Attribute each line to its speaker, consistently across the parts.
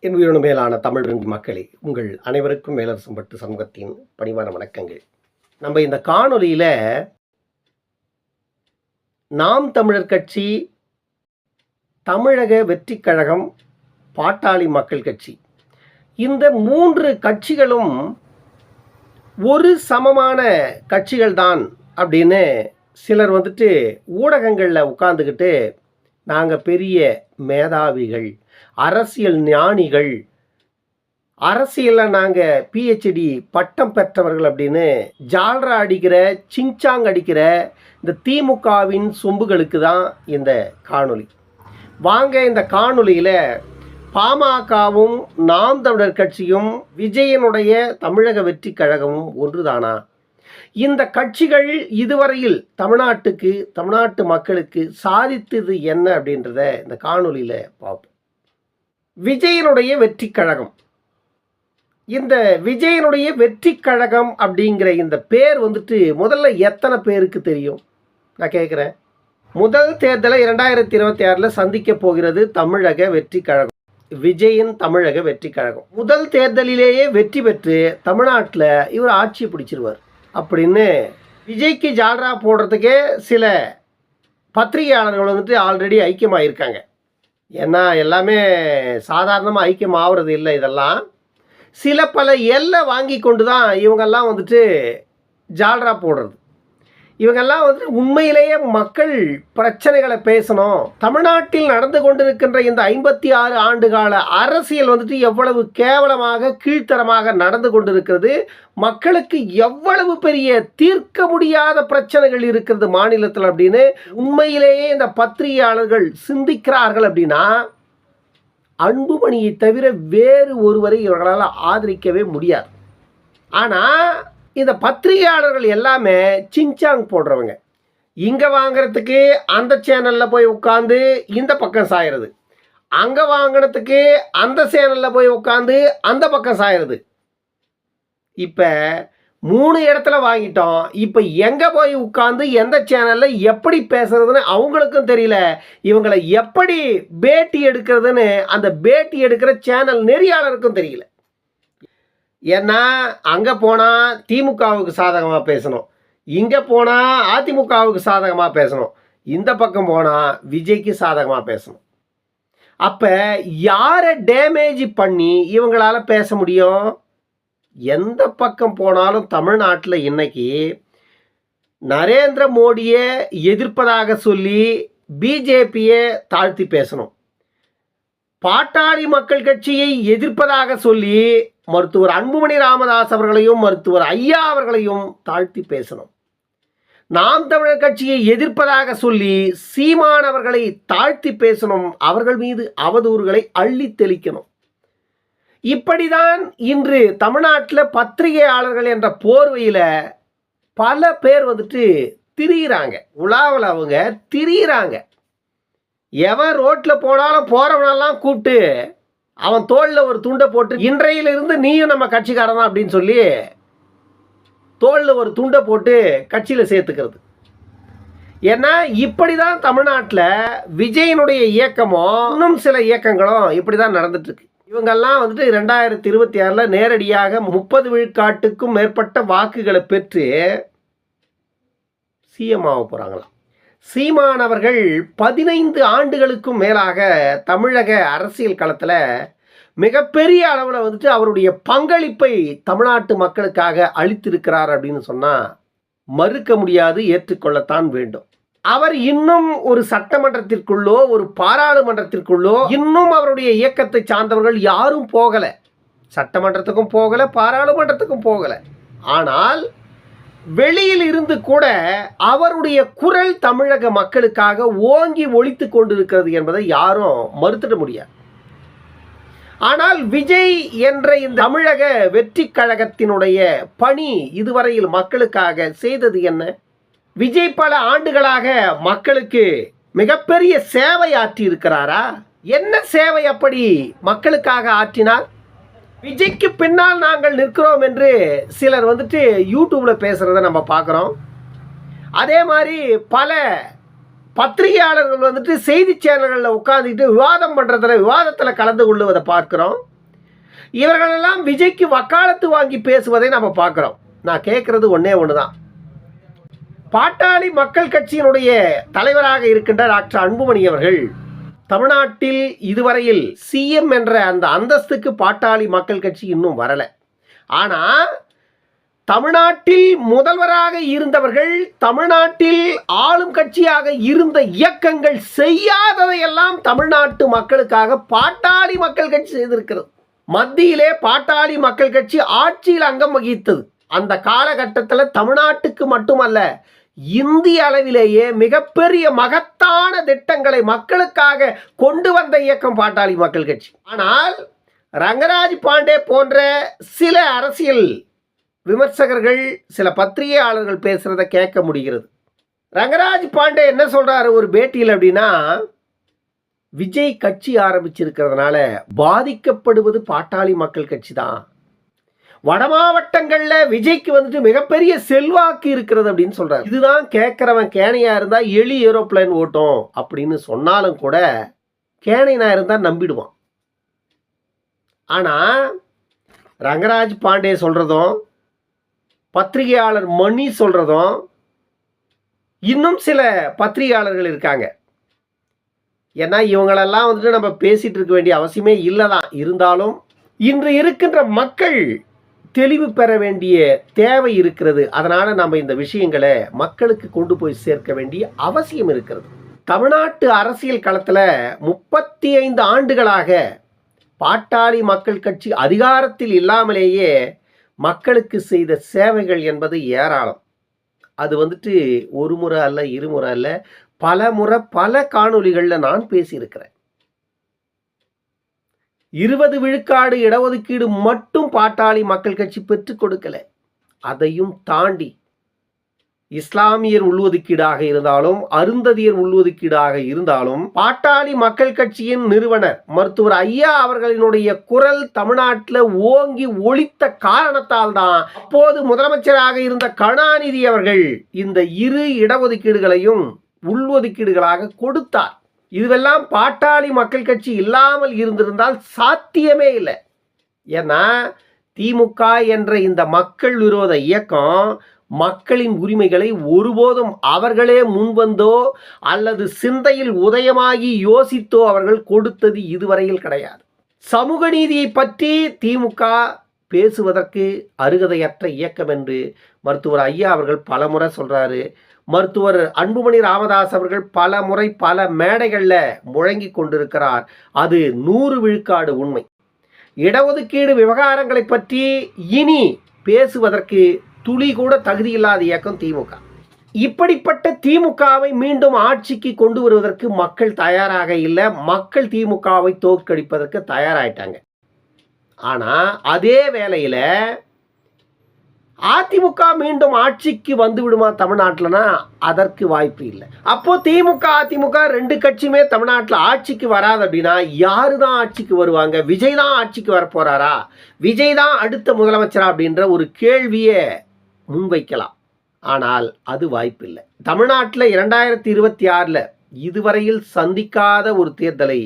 Speaker 1: என் உயிரினும் மேலான தமிழ் விரும்பி மக்களே உங்கள் அனைவருக்கும் மேலரசம்பட்டு சமூகத்தின் பணிவான வணக்கங்கள். நம்ம இந்த காணொலியில் நாம் தமிழர் கட்சி தமிழக வெற்றிக்கழகம் பாட்டாளி மக்கள் கட்சி இந்த மூன்று கட்சிகளும் ஒரு சமமான கட்சிகள் தான் அப்படின்னு சிலர் வந்துட்டு ஊடகங்களில் உட்காந்துக்கிட்டு நாங்கள் பெரிய மேதாவிகள் அரசியல் ஞானிகள். அரசியலில் நாங்கள் பிஹெச்டி பட்டம் பெற்றவர்கள் அப்படின்னு ஜால்ரா அடிக்கிற சிங்சாங் அடிக்கிற இந்த திமுகவின் சொம்புகளுக்கு தான் இந்த காணொளி. வாங்க இந்த காணொளியில் பாமகவும் நாம் தமிழர் கட்சியும் விஜயனுடைய தமிழக வெற்றி கழகமும் ஒன்றுதானா? இந்த கட்சிகள் இதுவரையில் தமிழ்நாட்டுக்கு தமிழ்நாட்டு மக்களுக்கு சாதித்தது என்ன அப்படின்றத இந்த காணொலியில் பார்ப்போம். விஜயனுடைய வெற்றி கழகம். இந்த விஜயனுடைய வெற்றி கழகம் அப்படிங்கிற இந்த பேர் வந்துட்டு முதல்ல எத்தனை பேருக்கு தெரியும்? நான் கேட்குறேன் முதல் தேர்தலை இரண்டாயிரத்தி இருபத்தி ஆறில் சந்திக்க போகிறது தமிழக வெற்றி கழகம். விஜயின் தமிழக வெற்றி கழகம். முதல் தேர்தலிலேயே வெற்றி பெற்று தமிழ்நாட்டில் இவர் ஆட்சி பிடிச்சிருவார். அப்படின்னு விஜய்க்கு ஜால்ரா போடுறதுக்கே சில பத்திரிகையாளர்கள் வந்துட்டு ஆல்ரெடி ஐக்கியமாயிருக்காங்க. ஏன்னா எல்லாமே சாதாரணமாக ஐக்கியம் ஆகிறது இல்லை இதெல்லாம். சில பல எல்லை வாங்கி கொண்டு தான் இவங்கெல்லாம் வந்துட்டு ஜால்ரா போடுறது. இவங்கெல்லாம் வந்து உண்மையிலேயே மக்கள் பிரச்சனைகளை பேசணும். தமிழ்நாட்டில் நடந்து கொண்டிருக்கின்ற இந்த ஐம்பத்தி ஆறு ஆண்டு கால அரசியல் வந்துட்டு எவ்வளவு கேவலமாக கீழ்த்தரமாக நடந்து கொண்டிருக்கிறது. மக்களுக்கு எவ்வளவு பெரிய தீர்க்க முடியாத பிரச்சனைகள் இருக்கிறது மாநிலத்தில் அப்படின்னு உண்மையிலேயே இந்த பத்திரிகையாளர்கள் சிந்திக்கிறார்கள் அப்படின்னா அன்புமணியை தவிர வேறு ஒருவரை இவர்களால் ஆதரிக்கவே முடியாது. ஆனால் இந்த பத்திரிகையாளர்கள் எல்லாமே சின்சாங் போடுறவங்க. இங்கே வாங்குறதுக்கு அந்த சேனலில் போய் உட்காந்து இந்த பக்கம் சாயிறது. அங்கே வாங்கினதுக்கு அந்த சேனலில் போய் உட்காந்து அந்த பக்கம் சாயிறது. இப்போ மூணு இடத்துல வாங்கிட்டோம். இப்போ எங்கே போய் உட்காந்து எந்த சேனலில் எப்படி பேசுறதுன்னு அவங்களுக்கும் தெரியல. இவங்களை எப்படி பேட்டி எடுக்கிறதுன்னு அந்த பேட்டி எடுக்கிற சேனல் நெறியாளருக்கும் தெரியல. ஏன்னா அங்கே போனால் திமுகவுக்கு சாதகமாக பேசணும். இங்கே போனால் அதிமுகவுக்கு சாதகமாக பேசணும். இந்த பக்கம் போனால் விஜய்க்கு சாதகமாக பேசணும். அப்போ யாரை டேமேஜ் பண்ணி இவங்களால் பேச முடியும்? எந்த பக்கம் போனாலும் தமிழ்நாட்டில் இன்னைக்கு நரேந்திர மோடியை எதிர்ப்பதாக சொல்லி பிஜேபியை தாழ்த்தி பேசணும். பாட்டாளி மக்கள் கட்சியை எதிர்ப்பதாக சொல்லி மருத்துவர் அன்புமணி ராமதாஸ் அவர்களையும் மருத்துவர் ஐயா அவர்களையும் தாழ்த்தி பேசணும். நாம் தமிழர் கட்சியை எதிர்ப்பதாக சொல்லி சீமானவர்களை தாழ்த்தி பேசணும். அவர்கள் மீது அவதூறுகளை அள்ளி தெளிக்கணும். இப்படிதான் இன்று தமிழ்நாட்டில் பத்திரிகையாளர்கள் என்ற போர்வையில் பல பேர் வந்துட்டு திரியிறாங்க. உலாவில் அவங்க திரியிறாங்க. எவன் ரோட்டில் போனாலும் போகிறவனெல்லாம் கூப்பிட்டு அவன் தோளில் ஒரு துண்டை போட்டு இன்றையிலிருந்து நீயும் நம்ம கட்சிக்காரன் தான் அப்படின்னு சொல்லி தோளில் ஒரு துண்டை போட்டு கட்சியில் சேர்த்துக்கிறது. ஏன்னா இப்படி தான் தமிழ்நாட்டில் விஜயனுடைய இயக்கமும் இன்னும் சில இயக்கங்களும் இப்படி தான் நடந்துட்டுருக்கு. இவங்கெல்லாம் வந்துட்டு ரெண்டாயிரத்தி இருபத்தி ஆறில் நேரடியாக முப்பது விழுக்காட்டுக்கும் மேற்பட்ட வாக்குகளை பெற்று சிஎம் ஆக போகிறாங்களாம் சீமான் அவர்கள் பதினைந்து ஆண்டுகளுக்கும் மேலாக தமிழக அரசியல் களத்தில் மிகப்பெரிய அளவில் வந்துட்டு அவருடைய பங்களிப்பை தமிழ்நாட்டு மக்களுக்காக அளித்திருக்கிறார் அப்படின்னு சொன்னால் மறுக்க முடியாது ஏற்றுக்கொள்ளத்தான் வேண்டும். அவர் இன்னும் ஒரு சட்டமன்றத்திற்குள்ளோ ஒரு பாராளுமன்றத்திற்குள்ளோ இன்னும் அவருடைய இயக்கத்தை சார்ந்தவர்கள் யாரும் போகலை. சட்டமன்றத்துக்கும் போகலை பாராளுமன்றத்துக்கும் போகலை. ஆனால் வெளியில் இருந்து கூட அவருடைய குரல் தமிழக மக்களுக்காக ஓங்கி ஒழித்து கொண்டிருக்கிறது என்பதை யாரும் மறுத்துட முடியாது. ஆனால் விஜய் என்ற இந்த தமிழக வெற்றி கழகத்தினுடைய பணி இதுவரையில் மக்களுக்காக செய்தது என்ன? விஜய் பல ஆண்டுகளாக மக்களுக்கு மிகப்பெரிய சேவை ஆற்றி இருக்கிறாரா என்ன சேவை அப்படி மக்களுக்காக ஆற்றினார்? விஜய்க்கு பின்னால் நாங்கள் நிற்கிறோம் என்று சிலர் வந்துட்டு யூடியூப்ல பேசுறத நம்ம பார்க்குறோம். அதே மாதிரி பல பத்திரிகையாளர்கள் வந்துட்டு செய்தி சேனல்களில் உட்காந்துக்கிட்டு விவாதம் பண்ணுறதுல விவாதத்தில் கலந்து கொள்ளுவதை பார்க்குறோம். இவர்களெல்லாம் விஜய்க்கு வக்காலத்து வாங்கி பேசுவதை நம்ம பார்க்குறோம். நான் கேட்குறது ஒன்றே ஒன்று தான் பாட்டாளி மக்கள் கட்சியினுடைய தலைவராக இருக்கின்ற டாக்டர் அன்புமணி அவர்கள். தமிழ்நாட்டில் இதுவரையில் சிஎம் என்ற அந்த அந்தஸ்துக்கு பாட்டாளி மக்கள் கட்சி இன்னும் வரலை. ஆனால் தமிழ்நாட்டில் முதல்வராக இருந்தவர்கள் தமிழ்நாட்டில் ஆளும் கட்சியாக இருந்த இயக்கங்கள் செய்யாததையெல்லாம் தமிழ்நாட்டு மக்களுக்காக பாட்டாளி மக்கள் கட்சி செய்திருக்கிறது. மத்தியிலே பாட்டாளி மக்கள் கட்சி ஆட்சியில் அங்கம் வகித்தது. அந்த காலகட்டத்தில் தமிழ்நாட்டுக்கு மட்டுமல்ல இந்திய அளவிலேயே மிகப்பெரிய மகத்தான திட்டங்களை மக்களுக்காக கொண்டு வந்த இயக்கம் பாட்டாளி மக்கள் கட்சி. ஆனால் ரங்கராஜ் பாண்டே போன்ற சில அரசியல் விமர்சகர்கள் சில பத்திரிகையாளர்கள் பேசுகிறத கேட்க முடிகிறது. ரங்கராஜ் பாண்டே என்ன சொல்கிறாரு ஒரு பேட்டியில் அப்படின்னா விஜய் கட்சி ஆரம்பிச்சிருக்கிறதுனால பாதிக்கப்படுவது பாட்டாளி மக்கள் கட்சி தான். வட மாவட்டங்களில் விஜய்க்கு வந்துட்டு மிகப்பெரிய செல்வாக்கு இருக்கிறது அப்படின்னு சொல்றாரு. இதுதான் கேட்குறவன் கேனையாக இருந்தா எலி ஏரோப்ளேன் ஓட்டும் அப்படின்னு சொன்னாலும் கூட கேனைனா இருந்தால் நம்பிடுவான். ஆனால் ரங்கராஜ் பாண்டே சொல்கிறதும் பத்திரிகையாளர் மணி சொல்கிறதும் இன்னும் சில பத்திரிகையாளர்கள் இருக்காங்க. ஏன்னா இவங்களெல்லாம் வந்துட்டு நம்ம பேசிகிட்டு இருக்க வேண்டிய அவசியமே இல்லை தான் இருந்தாலும் இன்று இருக்கின்ற மக்கள் தெளிவு பெற வேண்டிய தேவை இருக்கிறது. அதனால் நம்ம இந்த விஷயங்களை மக்களுக்கு கொண்டு போய் சேர்க்க வேண்டிய அவசியம் இருக்கிறது. தமிழ்நாட்டு அரசியல் களத்தில் முப்பத்தி ஐந்து ஆண்டுகளாக பாட்டாளி மக்கள் கட்சி அதிகாரத்தில் இல்லாமலேயே மக்களுக்கு செய்த சேவைகள் என்பது ஏராளம். அது வந்துட்டு ஒரு முறை அல்ல இருமுறை அல்ல பல முறை பல காணொலிகளில் நான் பேசியிருக்கிறேன். இருபது விழுக்காடு இடஒதுக்கீடு மட்டும் பாட்டாளி மக்கள் கட்சி பெற்றுக் கொடுக்கல. அதையும் தாண்டி இஸ்லாமியர் உள்ஒதுக்கீடாக இருந்தாலும் அருந்ததியர் உள்ஒதுக்கீடாக இருந்தாலும் பாட்டாளி மக்கள் கட்சியின் நிறுவனர் மருத்துவர் ஐயா அவர்களினுடைய குரல் தமிழ்நாட்டில் ஓங்கி ஒழித்த காரணத்தால் தான் அப்போது முதலமைச்சராக இருந்த கருணாநிதி அவர்கள் இந்த இரு இடஒதுக்கீடுகளையும் உள்ஒதுக்கீடுகளாக கொடுத்தார். இதுவெல்லாம் பாட்டாளி மக்கள் கட்சி இல்லாமல் இருந்திருந்தால் சாத்தியமே இல்லை. ஏன்னா திமுக என்ற இந்த மக்கள் விரோத இயக்கம் மக்களின் உரிமைகளை ஒருபோதும் அவர்களே முன்வந்தோ அல்லது சிந்தையில் உதயமாகி யோசித்தோ அவர்கள் கொடுத்தது இதுவரையில் கிடையாது. சமூக நீதியை பற்றி திமுக பேசுவதற்கு அருகதையற்ற இயக்கம் என்று மருத்துவர் ஐயா அவர்கள் பலமுறை சொல்கிறாரு மருத்துவர் அன்புமணி ராமதாஸ் அவர்கள் பல முறை பல மேடைகளில் முழங்கி கொண்டிருக்கிறார். அது நூறு விழுக்காடு உண்மை. இடஒதுக்கீடு விவகாரங்களை பற்றி இனி பேசுவதற்கு துளி கூட தகுதியில்லாத இயக்கம் திமுக. இப்படிப்பட்ட திமுகவை மீண்டும் ஆட்சிக்கு கொண்டு வருவதற்கு மக்கள் தயாராக இல்லை. மக்கள் திமுகவை தோற்கடிப்பதற்கு தயாராயிட்டாங்க. ஆனால் அதே வேளையில் அதிமுக மீண்டும் ஆட்சிக்கு வந்து விடுமா தமிழ்நாட்டில்னா அதற்கு வாய்ப்பு இல்லை. அப்போது திமுக அதிமுக ரெண்டு கட்சியுமே தமிழ்நாட்டில் ஆட்சிக்கு வராது அப்படின்னா யாரு தான் ஆட்சிக்கு வருவாங்க? விஜய் தான் ஆட்சிக்கு வரப்போகிறாரா விஜய் தான் அடுத்த முதலமைச்சரா அப்படின்ற ஒரு கேள்வியை முன்வைக்கலாம். ஆனால் அது வாய்ப்பில்லை தமிழ்நாட்டில் இரண்டாயிரத்தி இருபத்தி ஆறில் இதுவரையில் சந்திக்காத ஒரு தேர்தலை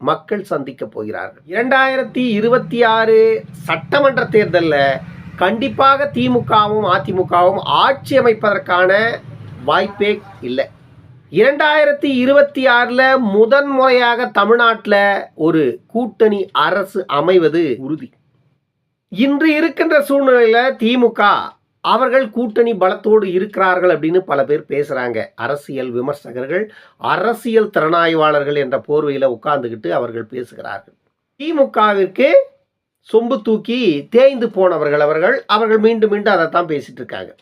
Speaker 1: மக்கள் சந்திக்க போகிறார்கள். இரண்டாயிரத்தி இருபத்தி ஆறு சட்டமன்ற தேர்தலில் கண்டிப்பாக திமுகவும் அதிமுகவும் ஆட்சி அமைப்பதற்கான வாய்ப்பே இல்லை. இரண்டாயிரத்தி இருபத்தி ஆறில் முதன் முறையாக தமிழ்நாட்டில் ஒரு கூட்டணி அரசு அமைவது உறுதி. இன்று இருக்கின்ற சூழ்நிலையில் திமுக அவர்கள் கூட்டணி பலத்தோடு இருக்கிறார்கள் அப்படின்னு பல பேர் பேசுகிறாங்க அரசியல் விமர்சகர்கள் அரசியல் திறனாய்வாளர்கள் என்ற போர்வையில் உட்கார்ந்துக்கிட்டு அவர்கள் பேசுகிறார்கள். திமுகவிற்கு சொம்பு தூக்கி தேய்ந்து போனவர்கள் அவர்கள் அவர்கள் மீண்டும் மீண்டும் அதைத்தான் பேசிட்டு இருக்காங்க.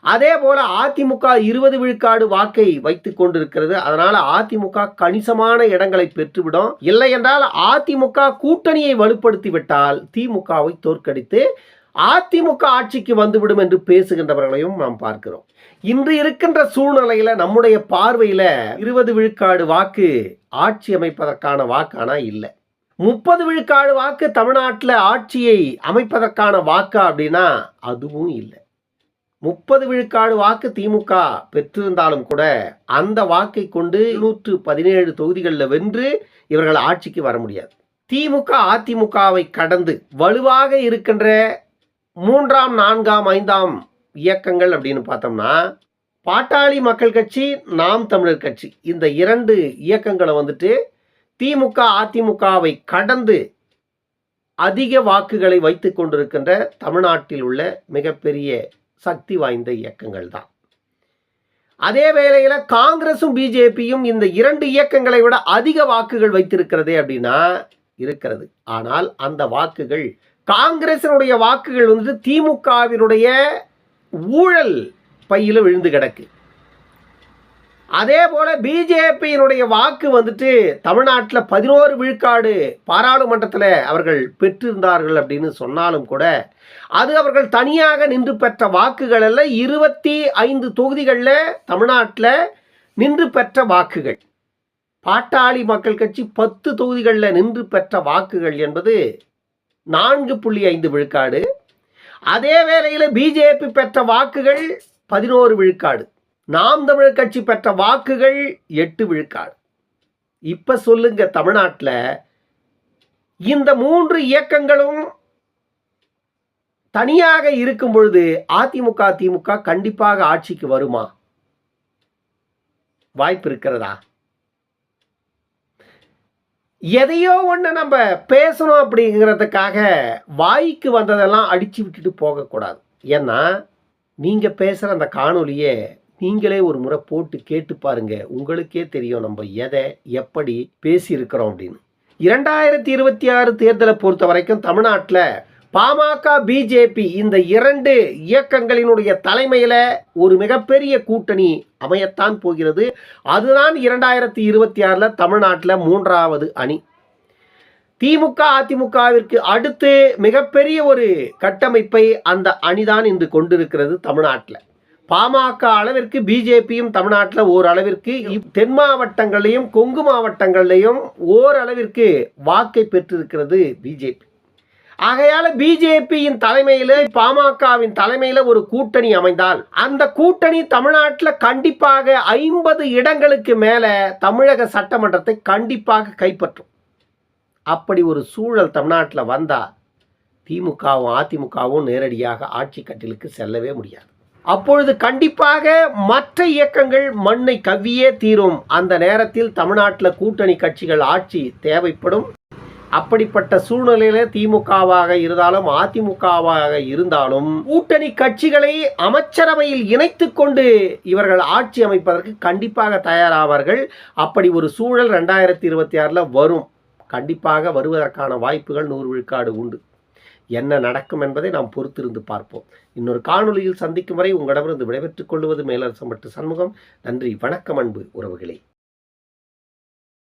Speaker 1: அதே போல அதிமுக இருபது விழுக்காடு வாக்கை வைத்துக் கொண்டிருக்கிறது. அதனால அதிமுக கணிசமான இடங்களை பெற்றுவிடும். இல்லை என்றால் அதிமுக கூட்டணியை வலுப்படுத்தி விட்டால் திமுகவை தோற்கடித்து அதிமுக ஆட்சிக்கு வந்துவிடும் என்று பேசுகின்றவர்களையும் நாம் பார்க்கிறோம். இன்று இருக்கின்ற சூழ்நிலையில நம்முடைய பார்வையில இருபது விழுக்காடு வாக்கு ஆட்சி அமைப்பதற்கான வாக்கானா இல்லை. முப்பது விழுக்காடு வாக்கு தமிழ்நாட்டில் ஆட்சியை அமைப்பதற்கான வாக்கா அப்படின்னா அதுவும் இல்லை. முப்பது விழுக்காடு வாக்கு திமுக பெற்றிருந்தாலும் கூட அந்த வாக்கை கொண்டு நூற்று பதினேழு தொகுதிகளில் வென்று இவர்கள் ஆட்சிக்கு வர முடியாது. திமுக அதிமுகவை கடந்து வலுவாக இருக்கின்ற மூன்றாம் நான்காம் ஐந்தாம் இயக்கங்கள் அப்படின்னு பார்த்தோம்னா பாட்டாளி மக்கள் கட்சி நாம் தமிழர் கட்சி இந்த இரண்டு இயக்கங்களை வந்துட்டு திமுக அதிமுகவை கடந்து அதிக வாக்குகளை வைத்து கொண்டிருக்கின்ற தமிழ்நாட்டில் உள்ள மிகப்பெரிய சக்தி வாய்ந்த இயக்கங்கள் தான். அதே வேளையில் காங்கிரசும் பிஜேபியும் இந்த இரண்டு இயக்கங்களை விட அதிக வாக்குகள் வைத்திருக்கிறதே அப்படின்னா இருக்கிறது. ஆனால் அந்த வாக்குகள் காங்கிரசினுடைய வாக்குகள் வந்து திமுகவினுடைய ஊழல் பையில் விழுந்து கிடக்கு. அதே போல பிஜேபியினுடைய வாக்கு வந்துட்டு தமிழ்நாட்டில் பதினோரு விழுக்காடு பாராளுமன்றத்தில் அவர்கள் பெற்றிருந்தார்கள் அப்படின்னு சொன்னாலும் கூட அது அவர்கள் தனியாக நின்று பெற்ற வாக்குகள் அல்ல இருபத்தி ஐந்து தொகுதிகளில் தமிழ்நாட்டில் நின்று பெற்ற வாக்குகள். பாட்டாளி மக்கள் கட்சி பத்து தொகுதிகளில் நின்று பெற்ற வாக்குகள் என்பது நான்கு புள்ளி ஐந்து விழுக்காடு. அதே வேளையில் பிஜேபி பெற்ற வாக்குகள் பதினோரு விழுக்காடு. நாம் தமிழர் கட்சி பெற்ற வாக்குகள் எட்டு விழுக்காடு. இப்போ சொல்லுங்க தமிழ்நாட்டில் இந்த மூன்று இயக்கங்களும் தனியாக இருக்கும் பொழுது அதிமுக திமுக கண்டிப்பாக ஆட்சிக்கு வருமா? வாய்ப்பு இருக்கிறதா? எதையோ ஒன்று நம்ம பேசணும் அப்படிங்கிறதுக்காக வாய்க்கு வந்ததெல்லாம் அடித்து விட்டுட்டு போகக்கூடாது. ஏன்னா நீங்கள் பேசுகிற அந்த காணொலியை நீங்களே ஒரு முறை போட்டு கேட்டு பாருங்க. உங்களுக்கே தெரியும் நம்ம எதை எப்படி பேசியிருக்கிறோம் அப்படின்னு. இரண்டாயிரத்தி இருபத்தி ஆறு தேர்தலை பொறுத்த வரைக்கும் தமிழ்நாட்டில் பாமக பிஜேபி இந்த இரண்டு இயக்கங்களினுடைய தலைமையில் ஒரு மிகப்பெரிய கூட்டணி அமையத்தான் போகிறது. அதுதான் இரண்டாயிரத்தி இருபத்தி ஆறில் தமிழ்நாட்டில் மூன்றாவது அணி. திமுக அதிமுகவிற்கு அடுத்து மிகப்பெரிய ஒரு கட்டமைப்பை அந்த அணிதான் இன்று கொண்டிருக்கிறது தமிழ்நாட்டில். பாமக அளவிற்கு பிஜேபியும் தமிழ்நாட்டில் ஓரளவிற்கு இப் தென் மாவட்டங்களையும் கொங்கு மாவட்டங்களையும் ஓரளவிற்கு வாக்கை பெற்றிருக்கிறது பிஜேபி. ஆகையால பிஜேபியின் தலைமையில பாமகவின் தலைமையில ஒரு கூட்டணி அமைந்தால் அந்த கூட்டணி தமிழ்நாட்டில் கண்டிப்பாக ஐம்பது இடங்களுக்கு மேல தமிழக சட்டமன்றத்தை கண்டிப்பாக கைப்பற்றும். அப்படி ஒரு சூழல் தமிழ்நாட்டில் வந்தா திமுகவும் அதிமுகவும் நேரடியாக ஆட்சி கட்டிலுக்கு செல்லவே முடியாது. அப்பொழுது கண்டிப்பாக மற்ற இயக்கங்கள் மண்ணை கவ்வியே தீரும். அந்த நேரத்தில் தமிழ்நாட்டில் கூட்டணி கட்சிகள் ஆட்சி தேவைப்படும். அப்படிப்பட்ட சூழ்நிலையில திமுகவாக இருந்தாலும் அதிமுகவாக இருந்தாலும் கூட்டணி கட்சிகளை அமைச்சரவையில் இணைத்து கொண்டு இவர்கள் ஆட்சி அமைப்பதற்கு கண்டிப்பாக தயாராவார்கள். அப்படி ஒரு சூழல் ரெண்டாயிரத்தி இருபத்தி ஆறில் வரும். கண்டிப்பாக வருவதற்கான வாய்ப்புகள் நூறு விழுக்காடு உண்டு. என்ன நடக்கும் என்பதை நாம் பொறுத்திருந்து பார்ப்போம். இன்னொரு காணொலியில் சந்திக்கும் வரை உங்களிடமிருந்து விடைபெற்றுக் கொள்வது மேலரசம் மற்றும் சண்முகம். நன்றி வணக்கம் அன்பு உறவுகளே.